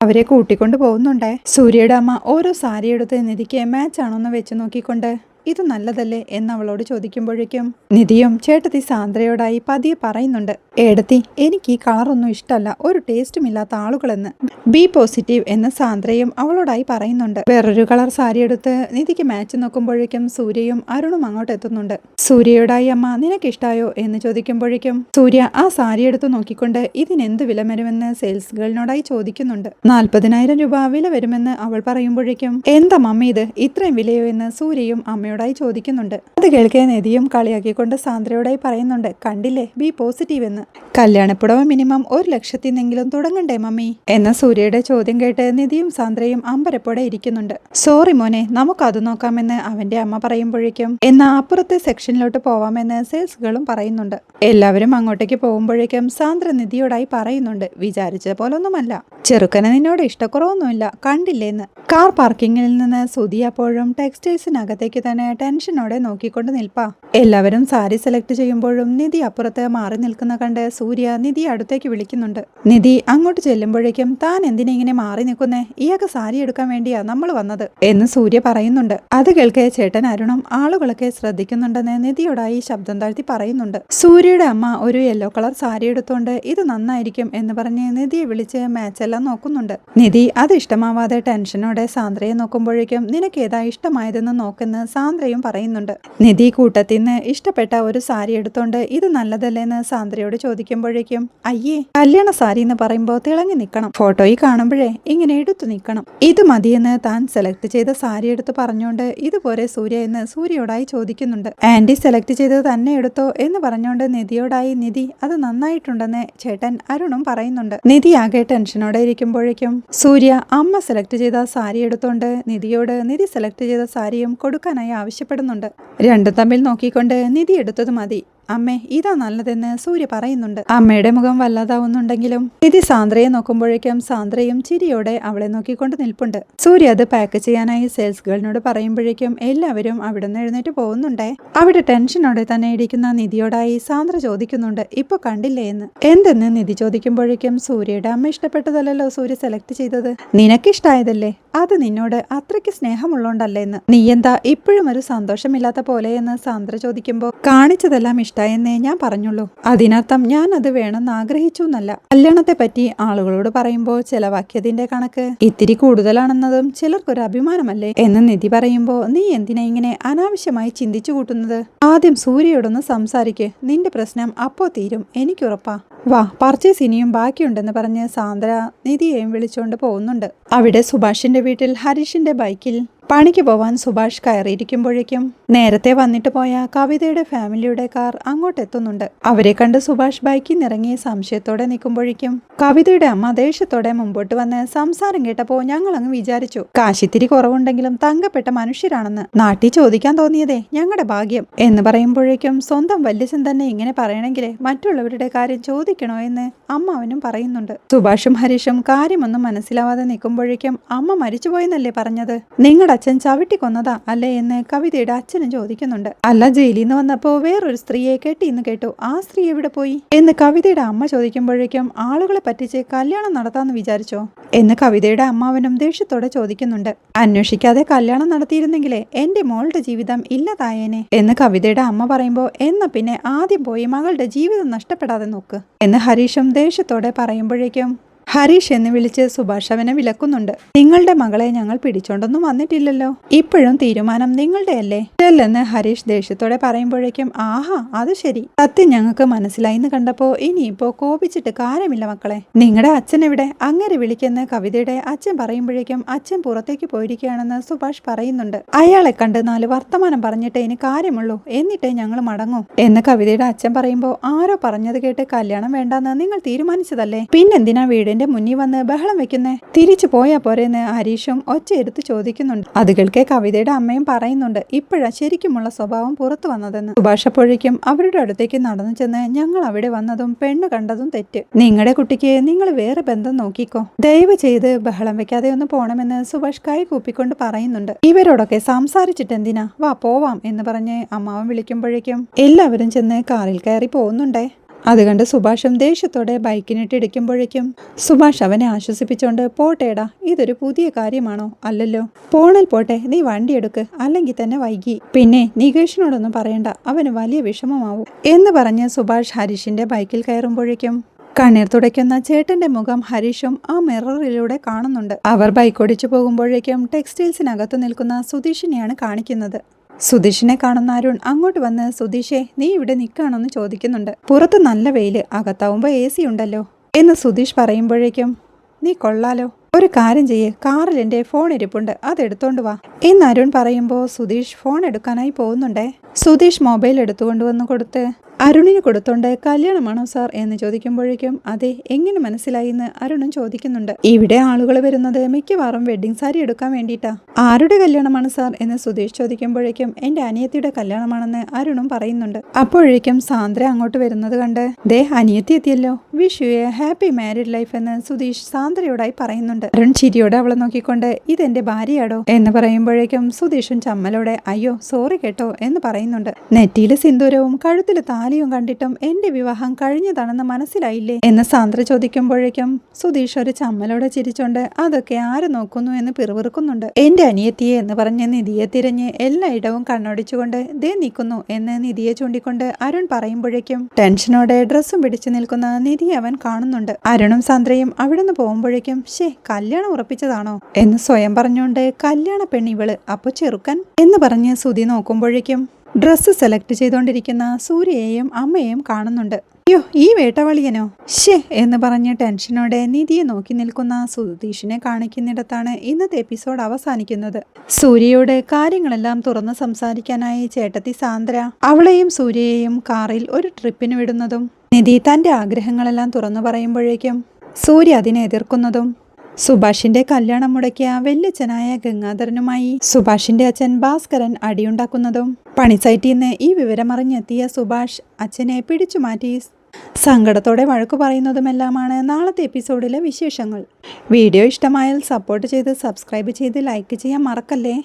അവരെ കൂട്ടിക്കൊണ്ട് പോകുന്നുണ്ടേ. സൂര്യയുടെ അമ്മ ഓരോ സാരി എടുത്ത് നിധിക്ക് മാച്ച് ആണോന്ന് വെച്ച് നോക്കിക്കൊണ്ട് ഇത് നല്ലതല്ലേ എന്ന് അവളോട് ചോദിക്കുമ്പോഴേക്കും നിധിയും ചേട്ടത്തി സാന്ദ്രയോടായി പതിയെ പറയുന്നുണ്ട് ഏടത്തി എനിക്ക് ഈ കളറൊന്നും ഇഷ്ടമല്ല ഒരു ടേസ്റ്റും ഇല്ലാത്ത ആളുകളെന്ന്. ബി പോസിറ്റീവ് എന്ന് സാന്ദ്രയും അവളോടായി പറയുന്നുണ്ട്. വേറൊരു കളർ സാരി എടുത്ത് നിധിക്ക് മാച്ച് നോക്കുമ്പോഴേക്കും സൂര്യയും അരുണും അങ്ങോട്ട് എത്തുന്നുണ്ട്. സൂര്യയോടായി അമ്മ നിനക്ക് ഇഷ്ടായോ എന്ന് ചോദിക്കുമ്പോഴേക്കും സൂര്യ ആ സാരി എടുത്ത് നോക്കിക്കൊണ്ട് ഇതിനെന്ത് വില വരുമെന്ന് സെയിൽസ് ഗേളിനോടായി ചോദിക്കുന്നുണ്ട്. നാൽപ്പതിനായിരം രൂപ വില വരുമെന്ന് അവൾ പറയുമ്പോഴേക്കും എന്താ മമ്മ ഇത്? ഇത്രയും വിലയോ? എന്ന് സൂര്യയും അമ്മയോടായി ചോദിക്കുന്നുണ്ട്. അത് കേൾക്കേ നിധിയും കളിയാക്കിക്കൊണ്ട് സാന്ദ്രയോടായി പറയുന്നുണ്ട്. കണ്ടില്ലേ? ബി പോസിറ്റീവ് എന്ന്. കല്യാണപ്പുടവ മിനിമം ഒരു ലക്ഷത്തിനെങ്കിലും തുടങ്ങണ്ടേ മമ്മി? എന്ന സൂര്യയുടെ ചോദ്യം കേട്ട് നിധിയും സാന്ദ്രയും അമ്പരപ്പോടെ ഇരിക്കുന്നുണ്ട്. സോറി മോനെ നമുക്കത് നോക്കാമെന്ന് അവന്റെ അമ്മ പറയുമ്പോഴേക്കും. എന്നാ അപ്പുറത്തെ സെക്ഷനിലോട്ട് പോവാമെന്ന് സെയിൽസുകളും പറയുന്നുണ്ട്. എല്ലാവരും അങ്ങോട്ടേക്ക് പോകുമ്പോഴേക്കും സാന്ദ്ര നിധിയോടായി പറയുന്നുണ്ട്. വിചാരിച്ച പോലൊന്നുമല്ല ചെറുക്കന് നിന്നോട് ഇഷ്ടക്കുറവൊന്നുമില്ല. കണ്ടില്ലേന്ന്. കാർ പാർക്കിങ്ങിൽ നിന്ന് സുധി അപ്പോഴും ടെക്സ്റ്റൈൽസിനകത്തേക്ക് തന്നെ ടെൻഷനോടെ നോക്കിക്കൊണ്ട് നിൽപ്പാ. എല്ലാവരും സാരി സെലക്ട് ചെയ്യുമ്പോഴും നിധി അപ്പുറത്ത് മാറി നിൽക്കുന്ന കണ്ട് സൂര്യ നിധി അടുത്തേക്ക് വിളിക്കുന്നുണ്ട്. നിധി അങ്ങോട്ട് ചെല്ലുമ്പോഴേക്കും താൻ എന്തിനെ ഇങ്ങനെ മാറി നിൽക്കുന്നേ? ഇയാൾക്ക് സാരി എടുക്കാൻ വേണ്ടിയാ നമ്മൾ വന്നത് എന്ന് സൂര്യ പറയുന്നുണ്ട്. അത് കേൾക്കെ ചേട്ടൻ അരുണും ആളുകളൊക്കെ ശ്രദ്ധിക്കുന്നുണ്ടെന്ന് നിധിയോടായി ശബ്ദം താഴ്ത്തി പറയുന്നുണ്ട്. സൂര്യയുടെ അമ്മ ഒരു യെല്ലോ കളർ സാരി എടുത്തോണ്ട് ഇത് നന്നായിരിക്കും എന്ന് പറഞ്ഞ് നിധിയെ വിളിച്ച് മാച്ചെല്ലാം നോക്കുന്നുണ്ട്. നിധി അത് ഇഷ്ടമാവാതെ ടെൻഷനോടെ സാന്ദ്രയെ നോക്കുമ്പോഴേക്കും നിനക്ക് ഏതാ ഇഷ്ടമായതെന്ന് നോക്കെന്ന് സാന്ദ്രയും പറയുന്നുണ്ട്. നിധി കൂട്ടത്തിൽ നിന്ന് ഇഷ്ടപ്പെട്ട ഒരു സാരി എടുത്തോണ്ട് ഇത് നല്ലതല്ലേന്ന് സാന്ദ്രയോട് ചോദിക്കുമ്പോഴേക്കും അയ്യേ കല്യാണ സാരി എന്ന് പറയുമ്പോൾ തിളങ്ങി നിൽക്കണം ഫോട്ടോയിൽ കാണുമ്പോഴേ ഇങ്ങനെ എടുത്തു നിൽക്കണം ഇത് മതിയെന്ന് താൻ സെലക്ട് ചെയ്ത സാരി എടുത്ത് പറഞ്ഞുകൊണ്ട് ഇതുപോലെ സൂര്യ എന്ന് സൂര്യയോടായി ചോദിക്കുന്നുണ്ട്. ആന്റി സെലക്ട് ചെയ്തത് തന്നെ എടുത്തോ എന്ന് പറഞ്ഞുകൊണ്ട് നിധിയോടായി നിധി അത് നന്നായിട്ടുണ്ടെന്ന് ചേട്ടൻ അരുണും പറയുന്നുണ്ട്. നിധി ആകെ ടെൻഷനോടെ ഇരിക്കുമ്പോഴേക്കും സൂര്യ അമ്മ സെലക്ട് ചെയ്ത സാരി എടുത്തോണ്ട് നിധിയോട് നിധി സെലക്ട് ചെയ്ത സാരിയും കൊടുക്കാനായി ആവശ്യപ്പെടുന്നുണ്ട്. രണ്ടും തമ്മിൽ നോക്കിക്കൊണ്ട് നിധി എടുത്തത് മതി. അമ്മേ ഇതാ നല്ലതെന്ന് സൂര്യ പറയുന്നുണ്ട്. അമ്മയുടെ മുഖം വല്ലാതാവുന്നുണ്ടെങ്കിലും. നിധി സാന്ദ്രയെ നോക്കുമ്പോഴേക്കും സാന്ദ്രയും ചിരിയോടെ അവളെ നോക്കിക്കൊണ്ട് നിൽപ്പുണ്ട്. സൂര്യ അത് പാക്ക് ചെയ്യാനായി സെയിൽസ് ഗേളിനോട് പറയുമ്പോഴേക്കും എല്ലാവരും അവിടെ നിന്ന് എഴുന്നേറ്റ് പോകുന്നുണ്ടേ. അവിടെ ടെൻഷനോടെ തന്നെ ഇരിക്കുന്ന നിധിയോടായി സാന്ദ്ര ചോദിക്കുന്നുണ്ട് ഇപ്പൊ കണ്ടില്ലേ എന്ന്? എന്തെന്ന് നിധി ചോദിക്കുമ്പോഴേക്കും സൂര്യയുടെ അമ്മ ഇഷ്ടപ്പെട്ടതല്ലല്ലോ സൂര്യ സെലക്ട് ചെയ്തത്. നിനക്കിഷ്ടായതല്ലേ? അത് നിന്നോട് അത്രയ്ക്ക് സ്നേഹമുള്ളോണ്ടല്ലേ എന്ന്. നീ എന്താ ഇപ്പോഴും ഒരു സന്തോഷമില്ലാത്ത പോലെ എന്ന് സാന്ദ്ര ചോദിക്കുമ്പോൾ കാണിച്ചതെല്ലാം ഇഷ്ടായെന്നേ ഞാൻ പറഞ്ഞുള്ളൂ. അതിനർത്ഥം ഞാൻ അത് വേണമെന്ന് ആഗ്രഹിച്ചു എന്നല്ല കല്യാണത്തെ പറ്റി ആളുകളോട് പറയുമ്പോൾ ചെലവാക്കിയതിന്റെ കണക്ക് ഇത്തിരി കൂടുതലാണെന്നതും ചിലർക്കൊരു അഭിമാനമല്ലേ? എന്ന് നിധി പറയുമ്പോൾ നീ എന്തിനാ ഇങ്ങനെ അനാവശ്യമായി ചിന്തിച്ചു കൂട്ടുന്നത്? ആദ്യം സൂര്യയോടൊന്ന് സംസാരിക്ക്. നിന്റെ പ്രശ്നം അപ്പോ തീരും എനിക്കുറപ്പാ വാ പർച്ചേസ് ഇനിയും ബാക്കിയുണ്ടെന്ന് പറഞ്ഞ് സാന്ദ്ര നിധിയെയും വിളിച്ചുകൊണ്ട് പോകുന്നുണ്ട്. അവിടെ സുഭാഷിന്റെ വീട്ടിൽ ഹരീഷിന്റെ ബൈക്കിൽ പണിക്ക് പോവാൻ സുഭാഷ് കയറിയിരിക്കുമ്പോഴേക്കും നേരത്തെ വന്നിട്ട് പോയ കവിതയുടെ ഫാമിലിയുടെ കാർ അങ്ങോട്ട് എത്തുന്നുണ്ട് അവരെ കണ്ട് സുഭാഷ് ബൈക്കിൽ നിറങ്ങിയ സംശയത്തോടെ നിൽക്കുമ്പോഴേക്കും കവിതയുടെ അമ്മ ദേഷ്യത്തോടെ മുമ്പോട്ട് വന്ന് സംസാരം കേട്ടപ്പോ ഞങ്ങൾ അങ്ങ് വിചാരിച്ചു കാശിത്തിരി കുറവുണ്ടെങ്കിലും തങ്കപ്പെട്ട മനുഷ്യരാണെന്ന് നാട്ടിൽ ചോദിക്കാൻ തോന്നിയതേ ഞങ്ങളുടെ ഭാഗ്യം എന്ന് പറയുമ്പോഴേക്കും സ്വന്തം വല്യച്ഛൻ തന്നെ ഇങ്ങനെ പറയണമെങ്കിൽ മറ്റുള്ളവരുടെ കാര്യം ചോദിക്കണോ എന്ന് അമ്മ അവനും പറയുന്നുണ്ട്. സുഭാഷും ഹരീഷും കാര്യമൊന്നും മനസ്സിലാവാതെ നിൽക്കുമ്പോഴേക്കും അമ്മ മരിച്ചുപോയെന്നല്ലേ പറഞ്ഞത്? നിങ്ങളുടെ അച്ഛൻ ചവിട്ടി കൊന്നതാ അല്ലേ എന്ന് കവിതയുടെ അച്ഛനും ചോദിക്കുന്നുണ്ട്. അല്ല ജയിലിൽ നിന്ന് വന്നപ്പോ വേറൊരു സ്ത്രീയെ കെട്ടിയെന്ന് കേട്ടു. ആ സ്ത്രീ എവിടെ പോയി? എന്ന് കവിതയുടെ അമ്മ ചോദിക്കുമ്പോഴേക്കും ആളുകളെ പറ്റിച്ച് കല്യാണം നടത്താന്ന് വിചാരിച്ചോ? എന്ന് കവിതയുടെ അമ്മാവനും ദേഷ്യത്തോടെ ചോദിക്കുന്നുണ്ട്. അന്വേഷിക്കാതെ കല്യാണം നടത്തിയിരുന്നെങ്കിലേ എന്റെ മോളുടെ ജീവിതം ഇല്ലതായേനെ. എന്ന് കവിതയുടെ അമ്മ പറയുമ്പോൾ എന്ന പിന്നെ ആദ്യം പോയി മകളുടെ ജീവിതം നഷ്ടപ്പെടാതെ നോക്ക്. എന്ന് ഹരീഷും ദേഷ്യത്തോടെ പറയുമ്പോഴേക്കും ഹരീഷ് എന്ന് വിളിച്ച് സുഭാഷ് അവനെ വിലക്കുന്നുണ്ട്. നിങ്ങളുടെ മകളെ ഞങ്ങൾ പിടിച്ചോണ്ടൊന്നും വന്നിട്ടില്ലല്ലോ. ഇപ്പോഴും തീരുമാനം നിങ്ങളുടെ അല്ലേ? ചെല്ലെന്ന് ഹരീഷ് ദേഷ്യത്തോടെ പറയുമ്പോഴേക്കും ആഹാ അത് ശരി. സത്യം ഞങ്ങൾക്ക് മനസ്സിലായി എന്ന് കണ്ടപ്പോ ഇനിയിപ്പോ കോപിച്ചിട്ട് കാര്യമില്ല മക്കളെ. നിങ്ങളുടെ അച്ഛൻ എവിടെ? അങ്ങനെ വിളിക്കുന്ന കവിതയുടെ അച്ഛൻ പറയുമ്പോഴേക്കും അച്ഛൻ പുറത്തേക്ക് പോയിരിക്കുകയാണെന്ന് സുഭാഷ് പറയുന്നുണ്ട്. അയാളെ കണ്ട് നാല് വർത്തമാനം പറഞ്ഞിട്ട് ഇനി കാര്യമുള്ളൂ. എന്നിട്ടേ ഞങ്ങൾ മടങ്ങൂ. എന്ന് കവിതയുടെ അച്ഛൻ പറയുമ്പോൾ ആരോ പറഞ്ഞത് കേട്ട് കല്യാണം വേണ്ടെന്ന് നിങ്ങൾ തീരുമാനിച്ചതല്ലേ? പിന്നെന്തിനാ വീടിന്റെ മുന്നിൽ വന്ന് ബഹളം വെക്കുന്നേ? തിരിച്ചു പോയാ പോരെന്ന് ഹരീഷും ഒച്ചയെടുത്ത് ചോദിക്കുന്നുണ്ട്. അത് കേൾക്കെ കവിതയുടെ അമ്മയും പറയുന്നുണ്ട് ഇപ്പോഴാ ശരിക്കുമുള്ള സ്വഭാവം പുറത്തു വന്നതെന്ന്. സുഭാഷ് അപ്പോഴേക്കും അവരുടെ അടുത്തേക്ക് നടന്നു ചെന്ന് ഞങ്ങൾ അവിടെ വന്നതും പെണ്ണ് കണ്ടതും തെറ്റ്. നിങ്ങളുടെ കുട്ടിക്ക് നിങ്ങൾ വേറെ ബന്ധം നോക്കിക്കോ. ദയവ് ചെയ്ത് ബഹളം വെക്കാതെ ഒന്ന് പോണമെന്ന് സുഭാഷ് കൈ കൂപ്പിക്കൊണ്ട് പറയുന്നുണ്ട്. ഇവരോടൊക്കെ സംസാരിച്ചിട്ട് എന്തിനാ വാ പോവാം എന്ന് പറഞ്ഞ് അമ്മാവൻ വിളിക്കുമ്പോഴേക്കും എല്ലാവരും ചെന്ന് കാറിൽ കയറി പോകുന്നുണ്ടേ? അത് കണ്ട് സുഭാഷും ദേഷ്യത്തോടെ ബൈക്കിനിട്ട് ഇടിക്കുമ്പോഴേക്കും സുഭാഷ് അവനെ ആശ്വസിപ്പിച്ചോണ്ട് പോട്ടേടാ ഇതൊരു പുതിയ കാര്യമാണോ? അല്ലല്ലോ. പോണൽ പോട്ടെ നീ വണ്ടി എടുക്ക് അല്ലെങ്കിൽ തന്നെ വൈകി. പിന്നെ നികേഷിനോടൊന്നും പറയണ്ട അവന് വലിയ വിഷമമാവും. എന്ന് പറഞ്ഞ് സുഭാഷ് ഹരീഷിന്റെ ബൈക്കിൽ കയറുമ്പോഴേക്കും കണ്ണീർ തുടയ്ക്കുന്ന ചേട്ടന്റെ മുഖം ഹരീഷും ആ മിററിലൂടെ കാണുന്നുണ്ട്. അവർ ബൈക്ക് ഓടിച്ചു പോകുമ്പോഴേക്കും ടെക്സ്റ്റൈൽസിനകത്ത് നിൽക്കുന്ന സുധീഷിനെയാണ് കാണിക്കുന്നത്. സുധീഷിനെ കാണുന്ന അരുൺ അങ്ങോട്ട് വന്ന് സുധീഷേ നീ ഇവിടെ നിൽക്കുകയാണെന്ന് ചോദിക്കുന്നുണ്ട്. പുറത്ത് നല്ല വെയിൽ അകത്താവുമ്പോൾ എ സി ഉണ്ടല്ലോ എന്ന് സുധീഷ് പറയുമ്പോഴേക്കും നീ കൊള്ളാലോ. ഒരു കാര്യം ചെയ്യ്. കാറിൽ എന്റെ ഫോൺ ഇരിപ്പുണ്ട്. അത് എടുത്തോണ്ട് വാ. എന്ന് അരുൺ പറയുമ്പോൾ സുധീഷ് ഫോൺ എടുക്കാനായി പോകുന്നുണ്ടേ. സുധീഷ് മൊബൈൽ എടുത്തുകൊണ്ട് വന്ന് കൊടുത്ത് അരുണിന് കൊടുത്തോണ്ട് കല്യാണമാണോ സാർ എന്ന് ചോദിക്കുമ്പോഴേക്കും അതെ എങ്ങനെ മനസ്സിലായി എന്ന് അരുണും ചോദിക്കുന്നുണ്ട്. ഇവിടെ ആളുകൾ വരുന്നത് മിക്കവാറും വെഡിങ് സാരി എടുക്കാൻ വേണ്ടിയിട്ടാ. ആരുടെ കല്യാണമാണ് സാർ? എന്ന് സുധീഷ് ചോദിക്കുമ്പോഴേക്കും എന്റെ അനിയത്തിയുടെ കല്യാണമാണെന്ന് അരുണും പറയുന്നുണ്ട്. അപ്പോഴേക്കും സാന്ദ്ര അങ്ങോട്ട് വരുന്നത് കണ്ട് ദേ അനിയത്തി എത്തിയല്ലോ. Wish you a happy married life എന്ന് സുധീഷ് സാന്ദ്രയോടായി പറയുന്നുണ്ട്. അരുൺ ചിരിയോടെ അവളെ നോക്കിക്കൊണ്ട് ഇതെന്റെ ഭാര്യയാടോ? എന്ന് പറയുമ്പോഴേക്കും സുധീഷും ചമ്മലോടെ അയ്യോ സോറി കേട്ടോ എന്ന് പറയുന്നുണ്ട്. നെറ്റിയിലെ സിന്ദൂരവും കഴുത്തിൽ താലിയും കണ്ടിട്ടും എന്റെ വിവാഹം കഴിഞ്ഞതാണെന്ന് മനസ്സിലായില്ലേ? എന്ന് സാന്ദ്ര ചോദിക്കുമ്പോഴേക്കും സുധീഷ് ഒരു ചമ്മലോടെ ചിരിച്ചോണ്ട് അതൊക്കെ ആര് നോക്കുന്നു? എന്ന് പിറുപിറുക്കുന്നുണ്ട്. എന്റെ അനിയത്തിയെ എന്ന് പറഞ്ഞ് നിധിയെ തിരഞ്ഞ് എല്ലായിടവും കണ്ണോടിച്ചുകൊണ്ട് ദേ നിൽക്കുന്നു എന്ന് നിധിയെ ചൂണ്ടിക്കൊണ്ട് അരുൺ പറയുമ്പോഴേക്കും ടെൻഷനോടെ ഡ്രസ്സും പിടിച്ചു നിൽക്കുന്ന നിധി അവൻ കാണുന്നുണ്ട്. അരുണും സാന്ദ്രയും അവിടുന്ന് പോകുമ്പോഴേക്കും ഷേ കല്യാണം ഉറപ്പിച്ചതാണോ? എന്ന് സ്വയം പറഞ്ഞുകൊണ്ട് കല്യാണ പെണ്ണിവൾ അപ്പൊ ചെറുക്കൻ? എന്ന് പറഞ്ഞ് സുധി നോക്കുമ്പോഴേക്കും ഡ്രസ്സ് സെലക്ട് ചെയ്തുകൊണ്ടിരിക്കുന്ന സൂര്യയെയും അമ്മയെയും കാണുന്നുണ്ട്. അയ്യോ ഈ വേട്ടവളിയനോ? ഷേ എന്ന് പറഞ്ഞ് ടെൻഷനോടെ നിധിയെ നോക്കി നിൽക്കുന്ന സുധീഷിനെ കാണിക്കുന്നിടത്താണ് ഇന്നത്തെ എപ്പിസോഡ് അവസാനിക്കുന്നത്. സൂര്യയോട് കാര്യങ്ങളെല്ലാം തുറന്ന് സംസാരിക്കാനായി ചേട്ടത്തി സാന്ദ്ര അവളെയും സൂര്യയെയും കാറിൽ ഒരു ട്രിപ്പിന് വിടുന്നതും നിധി തന്റെ ആഗ്രഹങ്ങളെല്ലാം തുറന്നു പറയുമ്പോഴേക്കും സൂര്യ അതിനെ എതിർക്കുന്നതും സുഭാഷിന്റെ കല്യാണം മുടക്കിയ വല്യച്ഛനായ ഗംഗാധരനുമായി സുഭാഷിന്റെ അച്ഛൻ ഭാസ്കരൻ അടിയുണ്ടാക്കുന്നതും പണിസൈറ്റിൽ നിന്ന് ഈ വിവരമറിഞ്ഞെത്തിയ സുഭാഷ് അച്ഛനെ പിടിച്ചു മാറ്റി സങ്കടത്തോടെ വഴക്കു പറയുന്നതുമെല്ലാമാണ് നാളത്തെ എപ്പിസോഡിലെ വിശേഷങ്ങൾ. വീഡിയോ ഇഷ്ടമായാൽ സപ്പോർട്ട് ചെയ്ത് സബ്സ്ക്രൈബ് ചെയ്ത് ലൈക്ക് ചെയ്യാൻ മറക്കല്ലേ?